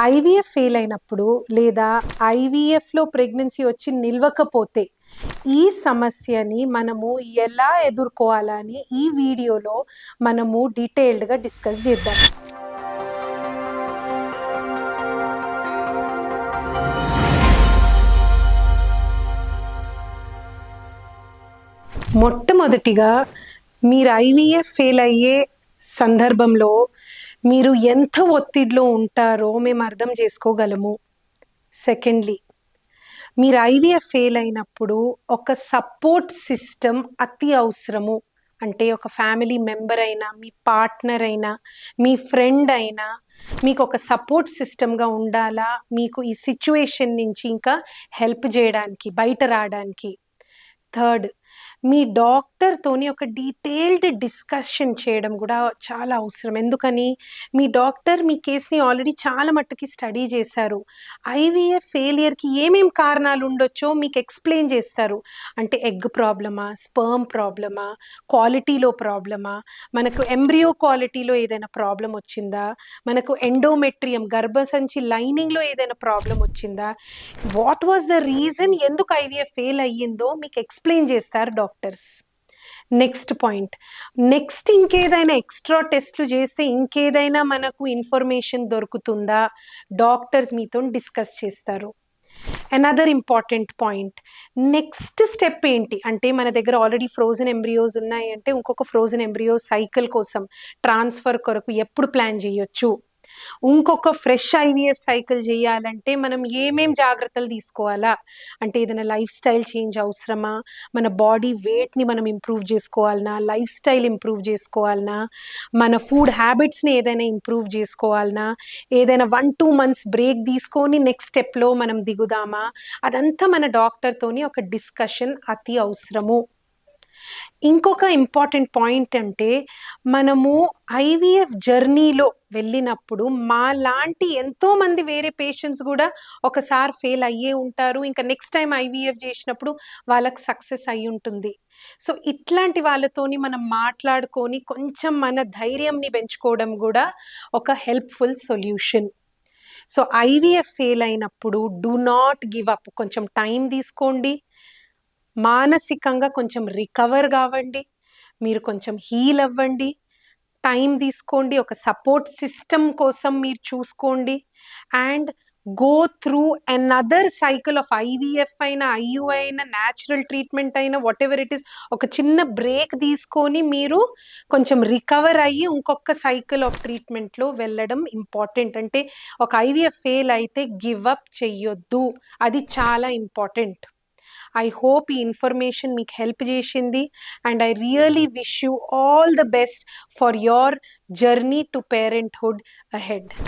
IVF fail అయినప్పుడు లేదా ఐవీఎఫ్లో ప్రెగ్నెన్సీ వచ్చి నిలవకపోతే ఈ సమస్యని మనము ఎలా ఎదుర్కోవాలని ఈ వీడియోలో మనము డీటెయిల్డ్గా డిస్కస్ చేద్దాం. మొట్టమొదటిగా మీరు ఐవీఎఫ్ ఫెయిల్ అయ్యే సందర్భంలో మీరు ఎంత ఒత్తిడిలో ఉంటారో మేము అర్థం చేసుకోగలము. సెకండ్లీ మీరు ఐవీఎఫ్ ఫెయిల్ అయినప్పుడు ఒక సపోర్ట్ సిస్టమ్ అతి అవసరము. అంటే ఒక ఫ్యామిలీ మెంబర్ అయినా మీ పార్ట్నర్ అయినా మీ ఫ్రెండ్ అయినా మీకు ఒక సపోర్ట్ సిస్టమ్గా ఉండాలా? మీకు ఈ సిచ్యువేషన్ నుంచి ఇంకా హెల్ప్ చేయడానికి బయట రావడానికి. థర్డ్ మీ డాక్టర్తోని ఒక డీటెయిల్డ్ డిస్కషన్ చేయడం కూడా చాలా అవసరం. ఎందుకని? మీ డాక్టర్ మీ కేసుని ఆల్రెడీ చాలా మట్టుకి స్టడీ చేశారు. ఐవీఎఫ్ ఫెయిలియర్కి ఏమేం కారణాలు ఉండొచ్చో మీకు ఎక్స్ప్లెయిన్ చేస్తారు. అంటే ఎగ్ ప్రాబ్లమా? స్పర్మ్ ప్రాబ్లమా? క్వాలిటీలో ప్రాబ్లమా? మనకు ఎంబ్రియో క్వాలిటీలో ఏదైనా ప్రాబ్లం వచ్చిందా? మనకు ఎండోమెట్రియం గర్భసంచి లైనింగ్లో ఏదైనా ప్రాబ్లం వచ్చిందా? వాట్ వాజ్ ద రీజన్ ఎందుకు ఐవీఎఫ్ ఫెయిల్ అయ్యిందో మీకు ఎక్స్ప్లెయిన్ చేస్తారు doctor. Doctors. Next point. Next ఇంకేదైనా ఎక్స్ట్రా టెస్ట్లు చేస్తే ఇంకేదైనా మనకు ఇన్ఫర్మేషన్ దొరుకుతుందా? డాక్టర్స్ మీతో డిస్కస్ చేస్తారు. Another important point next step ఏంటి? అంటే మన దగ్గర ఆల్రెడీ ఫ్రోజన్ ఎంబ్రియోస్ ఉన్నాయి అంటే ఇంకొక ఫ్రోజన్ ఎంబ్రియో సైకిల్ కోసం ట్రాన్స్ఫర్ కొరకు ఎప్పుడు ప్లాన్ చేయొచ్చు? ఇంకొక ఫ్రెష్ ఐవీఎఫ్ సైకిల్ చేయాలంటే మనం ఏమేం జాగ్రత్తలు తీసుకోవాలా? అంటే ఏదైనా లైఫ్ స్టైల్ చేంజ్ అవసరమా? మన బాడీ వెయిట్ని మనం ఇంప్రూవ్ చేసుకోవాలనా? లైఫ్ స్టైల్ ఇంప్రూవ్ చేసుకోవాలనా? మన ఫుడ్ హ్యాబిట్స్ని ఏదైనా ఇంప్రూవ్ చేసుకోవాలనా? ఏదైనా వన్ టూ మంత్స్ బ్రేక్ తీసుకొని నెక్స్ట్ స్టెప్లో మనం దిగుదామా? అదంతా మన డాక్టర్తోని ఒక డిస్కషన్ అతి అవసరము. ఇంకొక ఇంపార్టెంట్ పాయింట్ అంటే మనము ఐవీఎఫ్ జర్నీలో వెళ్ళినప్పుడు మా లాంటి ఎంతోమంది వేరే పేషెంట్స్ కూడా ఒకసారి ఫెయిల్ అయ్యే ఉంటారు. ఇంకా నెక్స్ట్ టైం ఐవీఎఫ్ చేసినప్పుడు వాళ్ళకి సక్సెస్ అయి ఉంటుంది. సో ఇట్లాంటి వాళ్ళతోని మనం మాట్లాడుకొని కొంచెం మన ధైర్యంని పెంచుకోవడం కూడా ఒక helpful solution so IVF fail అయినప్పుడు డూ నాట్ గివ్ అప్ కొంచెం టైం తీసుకోండి. మానసికంగా కొంచెం రికవర్ కావండి. మీరు కొంచెం హీల్ అవ్వండి. టైం తీసుకోండి. ఒక సపోర్ట్ సిస్టమ్ కోసం మీరు చూసుకోండి. And go through another cycle of IVF అయినా ఐయు అయినా న్యాచురల్ ట్రీట్మెంట్ అయినా వాట్ ఎవర్ ఇట్ ఈస్ ఒక చిన్న బ్రేక్ తీసుకొని మీరు కొంచెం రికవర్ అయ్యి ఇంకొక సైకిల్ ఆఫ్ ట్రీట్మెంట్లో వెళ్ళడం ఇంపార్టెంట్. అంటే ఒక ఐవీఎఫ్ ఫెయిల్ అయితే గివ్ అప్ చెయ్యొద్దు. అది చాలా ఇంపార్టెంట్. ఐ హోప్ ఈ ఇన్ఫర్మేషన్ మీకు హెల్ప్ చేసింది and I really wish you all the best for your journey to parenthood ahead